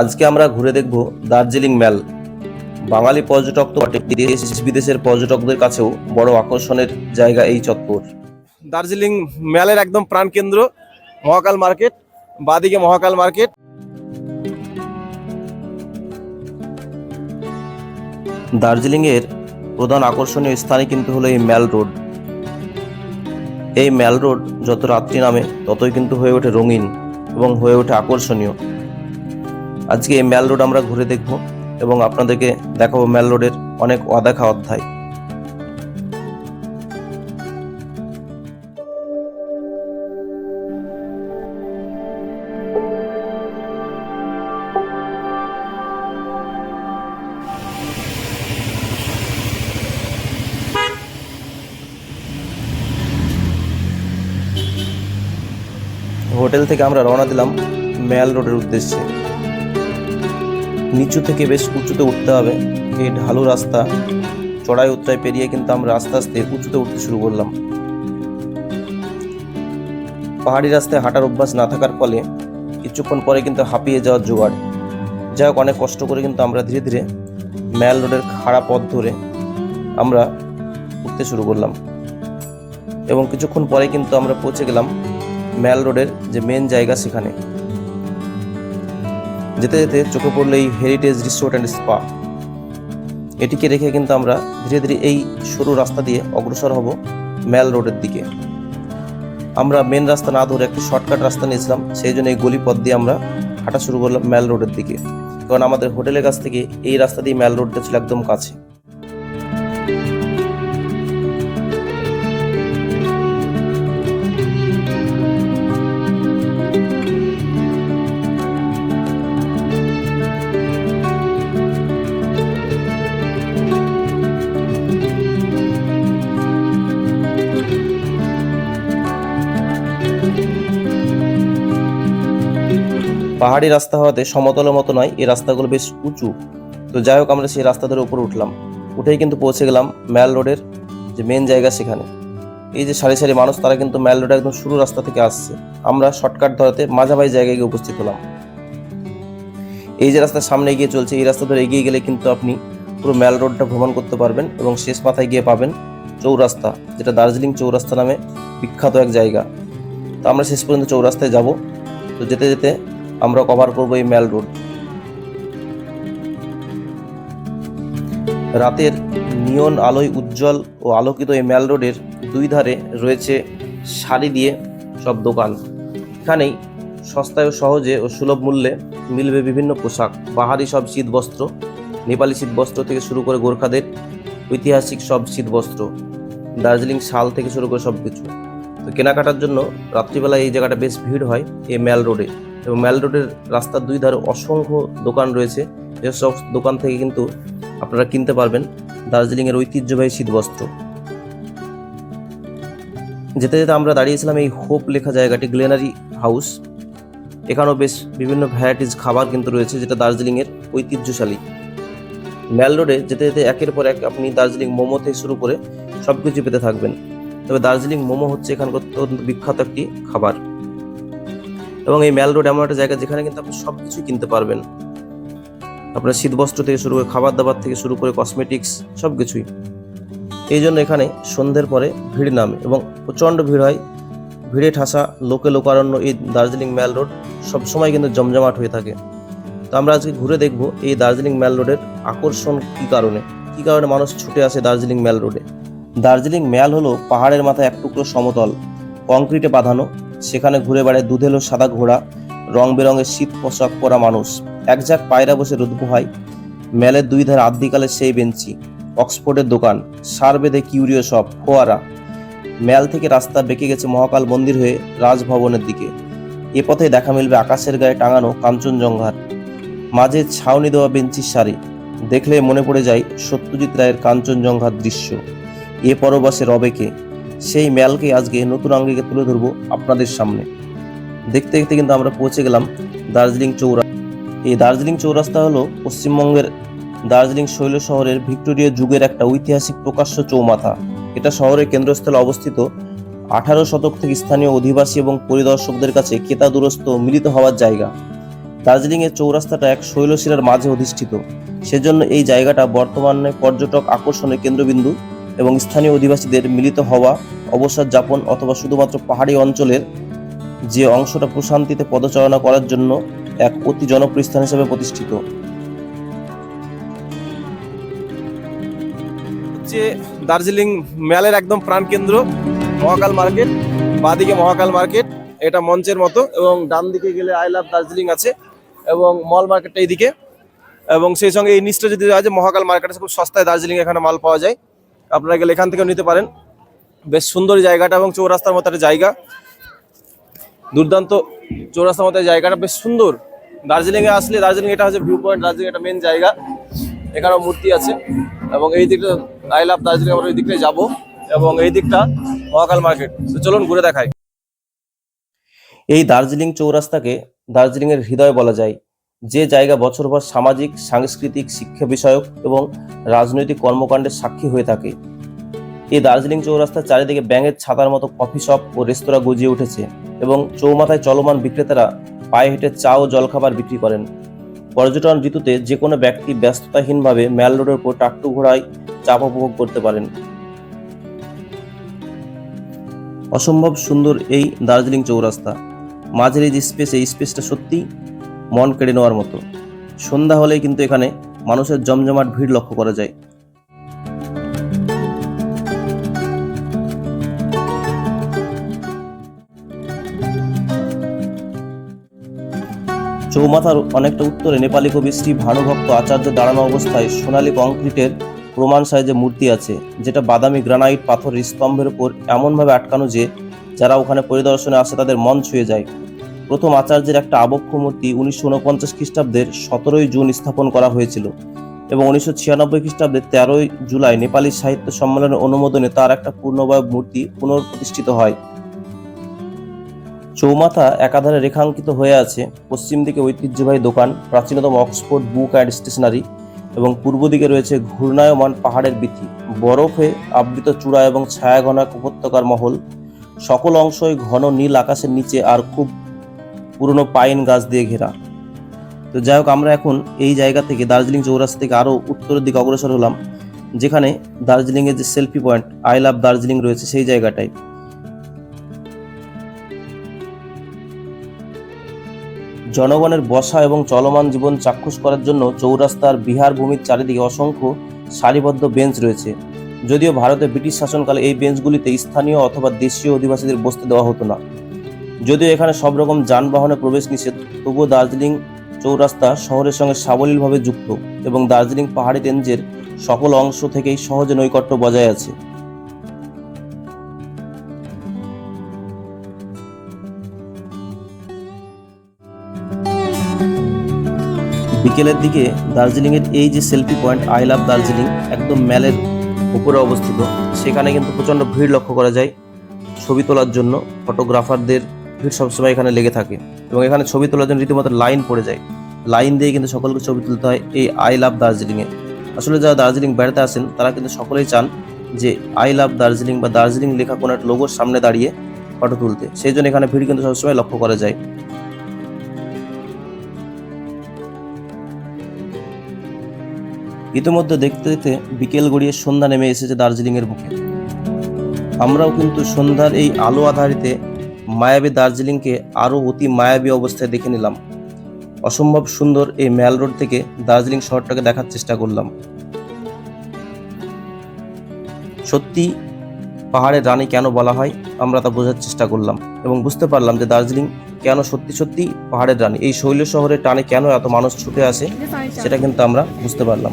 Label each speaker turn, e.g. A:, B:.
A: আজকে আমরা ঘুরে দেখব দার্জিলিং ম্যাল বাঙালি পর্যটক তো বটে, দেশ বিদেশের পর্যটকদের কাছেও বড় আকর্ষণের জায়গা এই চত্বর। দার্জিলিং ম্যালের একদম প্রাণকেন্দ্র মহাকাল মার্কেট। বাদিকে মহাকাল মার্কেট। দার্জিলিং এর প্রধান আকর্ষণীয় স্থানই কিন্তু হলো এই ম্যাল রোড। এই ম্যাল রোড যত রাত্রি নামে, ততই কিন্তু হয়ে ওঠে রঙিন এবং হয়ে ওঠে আকর্ষণীয়। আজকে এই ম্যাল রোড আমরা ঘুরে দেখব এবং আপনাদেরকে দেখাবো ম্যাল রোডের অনেক অদেখা অধ্যায়। হোটেল থেকে আমরা রওনা দিলাম ম্যাল রোডের উদ্দেশ্যে। নিচু থেকে বেশ উঁচুতে উঠতে হবে। এই ঢালু রাস্তা চড়াই উত্তরায় পেরিয়ে কিন্তু আমরা আস্তে আস্তে উঁচুতে উঠতে শুরু করলাম। পাহাড়ি রাস্তায় হাঁটার অভ্যাস না থাকার ফলে কিছুক্ষণ পরে কিন্তু হাঁপিয়ে যাওয়ার জোগাড়। যাই হোক, অনেক কষ্ট করে কিন্তু আমরা ধীরে ধীরে ম্যাল রোডের খাড়া পথ ধরে আমরা উঠতে শুরু করলাম। এবং কিছুক্ষণ পরে কিন্তু আমরা পৌঁছে গেলাম ম্যাল রোডের যে মেন জায়গা সেখানে। যেতে যেতে চোখে পড়ল এই হেরিটেজ রিসোর্ট অ্যান্ড স্পা এটিকে রেখে কিন্তু আমরা ধীরে ধীরে এই সরু রাস্তা দিয়ে অগ্রসর হব ম্যাল রোডের দিকে। আমরা মেন রাস্তা না ধরে একটি শর্টকাট রাস্তা নিয়েছিলাম, সেই জন্য এই গলি পথ দিয়ে আমরা হাঁটা শুরু করলাম ম্যাল রোডের দিকে। কারণ আমাদের হোটেলের কাছ থেকে এই রাস্তা দিয়ে ম্যাল রোডটা ছিল একদম কাছে। পাহাড়ি রাস্তা হওয়াতে সমতলের মতো নয়, এই রাস্তাগুলো বেশ উঁচু। তো যাই হোক, আমরা সেই রাস্তা ধরে উপরে উঠলাম। উঠেই কিন্তু পৌঁছে গেলাম ম্যাল রোডের যে মেন জায়গা সেখানে। এই যে সারি সারি মানুষ, তারা কিন্তু ম্যাল রোডের একদম শুরু রাস্তা থেকে আসছে। আমরা শর্টকাট ধরাতে মাঝামাঝি জায়গায় গিয়ে উপস্থিত হলাম। এই যে রাস্তার সামনে এগিয়ে চলছে, এই রাস্তা ধরে এগিয়ে গেলে কিন্তু আপনি পুরো ম্যাল রোডটা ভ্রমণ করতে পারবেন এবং শেষ মাথায় গিয়ে পাবেন চৌরাস্তা, যেটা দার্জিলিং চৌরাস্তা নামে বিখ্যাত এক জায়গা। তো আমরা শেষ পর্যন্ত চৌরাস্তায় যাব। তো যেতে যেতে আমরা কভার করব এই ম্যাল রোড। রাতের নিয়ন আলোয় উজ্জ্বল ও আলোকিত এই ম্যাল রোডের দুই ধারে রয়েছে শাড়ি দিয়ে সব দোকান। এখানেই সস্তায় ও সহজে ও সুলভ মূল্যে মিলবে বিভিন্ন পোশাক। পাহাড়ি সব শীত বস্ত্র নেপালি শীত বস্ত্র থেকে শুরু করে গোর্খাদের ঐতিহাসিক সব শীত বস্ত্র দার্জিলিং শাল থেকে শুরু করে সব কিছু তো কেনাকাটার জন্য রাত্রিবেলায় এই জায়গাটা বেশ ভিড় হয়, এই ম্যাল রোডে। এবং ম্যাল রোডের রাস্তার দুই ধারে অসংখ্য দোকান রয়েছে। যেসব দোকান থেকে কিন্তু আপনারা কিনতে পারবেন দার্জিলিংয়ের ঐতিহ্যবাহী শীতবস্ত্র। যেতে যেতে আমরা দাঁড়িয়েছিলাম এই হোপ লেখা জায়গাটি, গ্লেনারি হাউস। এখানেও বেশ বিভিন্ন ভ্যারাইটিস খাবার কিন্তু রয়েছে যেটা দার্জিলিংয়ের ঐতিহ্যশালী। ম্যাল রোডে যেতে যেতে একের পর এক আপনি দার্জিলিং মোমো থেকে শুরু করে সব কিছু পেতে থাকবেন। তবে দার্জিলিং মোমো হচ্ছে এখানকার অত্যন্ত বিখ্যাত একটি খাবার। এবং এই ম্যাল রোড এমন একটা জায়গা যেখানে কিন্তু আপনি সব কিছু কিনতে পারবেন। আপনার শীতবস্ত্র থেকে শুরু করে খাবার দাবার থেকে শুরু করে কসমেটিক্স সব কিছুই এই জন্য এখানে সন্ধ্যের পরে ভিড় নামে এবং প্রচণ্ড ভিড় হয়। ভিড়ে ঠাসা লোকে লোকারণ্য এই দার্জিলিং ম্যাল রোড সবসময় কিন্তু জমজমাট হয়ে থাকে। তো আমরা আজকে ঘুরে দেখব এই দার্জিলিং ম্যাল রোডের আকর্ষণ কী কারণে? কী কারণে মানুষ ছুটে আসে দার্জিলিং ম্যাল রোডে? দার্জিলিং ম্যাল হলো পাহাড়ের মাথায় এক টুকরো সমতল, কংক্রিটে বাঁধানো, সেখানে ঘুরে বেড়ায় দুধেলো সাদা ঘোড়া রং বেরঙের শীত পোশাক পরা মানুষ। এক ঝাঁক পায়রা বসে রোদ ম্যালের দুই ধারে আদ্যিকালের সেই বেঞ্চি, অক্সফোর্ডের দোকান, সার বেঁধে কিউরিও সব, ফোয়ারা। ম্যাল থেকে রাস্তা বেঁকে গেছে মহাকাল মন্দির হয়ে রাজভবনের দিকে। এ পথে দেখা মিলবে আকাশের গায়ে টাঙানো কাঞ্চনজঙ্ঘার। মাঝে ছাউনি দেওয়া বেঞ্চির সারি দেখলে মনে পড়ে যায় সত্যজিৎ রায়ের কাঞ্চনজঙ্ঘার দৃশ্য। এ পরবাসে রবেকে সেই ম্যালকে আজকে নতুন আঙ্গিকে তুলে ধরবো আপনাদের সামনে। দেখতে দেখতে কিন্তু আমরা পৌঁছে গেলাম দার্জিলিং চৌরা এই দার্জিলিং চৌরাস্তা হলো পশ্চিমবঙ্গের দার্জিলিং শৈল শহরের ভিক্টোরিয়া যুগের একটা ঐতিহাসিক প্রকাশ্য চৌমাথা। এটা শহরের কেন্দ্রস্থলে অবস্থিত। আঠারো শতক থেকে স্থানীয় অধিবাসী এবং পরিদর্শকদের কাছে কেতাদুরস্ত মিলিত হওয়ার জায়গা। দার্জিলিংয়ের চৌরাস্তাটা এক শৈলশিলার মাঝে অধিষ্ঠিত। সেজন্য এই জায়গাটা বর্তমানে পর্যটক আকর্ষণের কেন্দ্রবিন্দু। এবং স্থানীয় অধিবাসীদের মিলিত হওয়া, অবসর যাপন অথবা শুধুমাত্র পাহাড়ি অঞ্চলের যে অংশটা প্রশান্তিতে পদচারণা করার জন্য এক অতি জনপ্রিয় স্থান হিসেবে প্রতিষ্ঠিত। হচ্ছে দার্জিলিং ম্যালের একদম প্রাণকেন্দ্র মহাকাল মার্কেট, বাদিকে মহাকাল মার্কেট, এটা মঞ্চের মতো এবং ডান দিকে গেলে আই লাভ দার্জিলিং আছে এবং মল মার্কেটটা এইদিকে এবং সেই সঙ্গে এই নিচটা যদি আছে মহাকাল মার্কেটে খুব সস্তায় দার্জিলিং এখানে মাল পাওয়া যায়। আপনারা গেলে এখান থেকেও নিতে পারেন। বেশ সুন্দর জায়গাটা এবং চৌরাস্তার মতো একটা জায়গা। দুর্দান্ত চৌরাস্তার মতো জায়গাটা, বেশ সুন্দর। দার্জিলিং এ আসলে দার্জিলিং এটা হচ্ছে ভিউ পয়েন্ট দার্জিলিং এটা মেন জায়গা। এখানেও মূর্তি আছে এবং এই দিকটা আই লাভ দার্জিলিং, আমরা ওই দিকটায় যাব এবং এই দিকটা মহাকাল মার্কেট। তো চলুন ঘুরে দেখাই। এই দার্জিলিং চৌরাস্তাকে দার্জিলিংয়ের হৃদয় বলা যায়। যে জায়গা বছরভর সামাজিক, সাংস্কৃতিক, শিক্ষা বিষয়ক এবং রাজনৈতিক কর্মকাণ্ডের সাক্ষী হয়ে থাকে। এই দার্জিলিং চৌরাস্তার চারিদিকে ব্যাঙের ছাতার মতো কফি শপ ও রেস্তোরাঁ গজিয়ে উঠেছে এবং চৌমাথায় চলমান বিক্রেতারা পায়ে হেঁটে চা ও জলখাবার বিক্রি করেন। পর্যটন ঋতুতে যে কোনো ব্যক্তি ব্যস্ততাহীনভাবে ম্যাল রোডের উপর টাট্টু ঘোড়ায় চাপ উপভোগ করতে পারেন। অসম্ভব সুন্দর এই দার্জিলিং চৌরাস্তা। মাঝের এই যে স্পেস, এই স্পেসটা সত্যি মন কেড়ে নেওয়ার মতো। সন্ধ্যা হলেই কিন্তু এখানে মানুষের জমজমাট ভিড় লক্ষ্য করা যায়। চৌমাথার অনেকটা উত্তরে নেপালি কবি শ্রী ভানুভক্ত আচার্য দাঁড়ানো অবস্থায় সোনালী কংক্রিটের প্রমাণ সাইজে মূর্তি আছে, যেটা বাদামি গ্রানাইট পাথরের স্তম্ভের উপর এমনভাবে আটকানো যে যারা ওখানে পরিদর্শনে আসে তাদের মন ছুঁয়ে যায়। প্রথম আচার্যের একটা আবক্ষ মূর্তি উনিশশো উনপঞ্চাশ খ্রিস্টাব্দের সতেরোই জুন স্থাপন করা হয়েছিল এবং উনিশশো ছিয়ানব্বই খ্রিস্টাব্দের তেরোই জুলাই নেপালি সাহিত্য সম্মেলনের অনুমোদনে তার একটা পূর্ণবয় মূর্তি পুনঃপ্রতিষ্ঠিত হয়। চৌমাথা একাধারে রেখাঙ্কিত হয়ে আছে পশ্চিম দিকে ঐতিহ্যবাহী দোকান, প্রাচীনতম অক্সফোর্ড বুক অ্যান্ড স্টেশনারি এবং পূর্ব দিকে রয়েছে ঘূর্ণায়মান পাহাড়ের বীথি। বরফে আবৃত চূড়া এবং ছায়াঘন উপত্যকার মহল, সকল অংশই ঘন নীল আকাশের নিচে আর খুব পুরনো পাইন গাছ দিয়ে ঘেরা। তো যাই হোক, আমরা এখন এই জায়গা থেকে দার্জিলিং চৌরাস্তা থেকে আরও উত্তরের দিকে অগ্রসর হলাম, যেখানে দার্জিলিংয়ের যে selfie point I love Darjeeling রয়েছে সেই জায়গাটায়। জনগণের বসা এবং চলমান জীবন চাক্ষুষ করার জন্য চৌরাস্তার বিহার ভূমির চারিদিকে অসংখ্য সারিবদ্ধ বেঞ্চ রয়েছে। যদিও ভারতে ব্রিটিশ শাসনকালে এই বেঞ্চগুলিতে স্থানীয় অথবা দেশীয় অধিবাসীদের বসতে দেওয়া হতো না। যদিও এখানে সব রকম যানবাহনে প্রবেশ নিষেধ, তবুও দার্জিলিং চৌরাস্তা শহরের সঙ্গে সাবলীলভাবে যুক্ত এবং দার্জিলিং পাহাড়ি রেঞ্জের সকল অংশ থেকেই সহজে নৈকট্য বজায় আছে। বিকেলের দিকে দার্জিলিংয়ের এই যে selfie point, I love Darjeeling, একদম ম্যালের উপরে অবস্থিত। সেখানে কিন্তু প্রচণ্ড ভিড় লক্ষ্য করা যায়। ছবি তোলার জন্য ফটোগ্রাফারদের ভিড় সবসময় এখানে লেগে থাকে এবং এখানে ছবি তোলার জন্য রীতিমতো লাইন পড়ে যায়। লাইন দিয়ে কিন্তু সকলকে ছবি তুলতে হয় এই আই লাভ দার্জিলিংয়ে আসলে যারা দার্জিলিং বেড়াতে আসেন, তারা কিন্তু সকলেই চান যে আই লাভ দার্জিলিং বা দার্জিলিং লেখা কোনো একটা লোগোর সামনে দাঁড়িয়ে ফটো তুলতে। সেই জন্য এখানে ভিড় কিন্তু সবসময় লক্ষ্য করা যায়। ইতিমধ্যে দেখতে দেখতে বিকেল গড়িয়ে সন্ধ্যা নেমে এসেছে দার্জিলিংয়ের বুকে। আমরাও কিন্তু সন্ধ্যার এই আলো আধারিতে মায়াবী দার্জিলিংকে আরও অতি মায়াবী অবস্থায় দেখে নিলাম। অসম্ভব সুন্দর এই ম্যাল রোড থেকে দার্জিলিং শহরটাকে দেখার চেষ্টা করলাম। সত্যি পাহাড়ের রানী কেন বলা হয় আমরা তা বোঝার চেষ্টা করলাম এবং বুঝতে পারলাম যে দার্জিলিং কেন সত্যি সত্যি পাহাড়ের রানী। এই শৈল শহরের টানে কেন এত মানুষ ছুটে আসে সেটা কিন্তু আমরা বুঝতে পারলাম।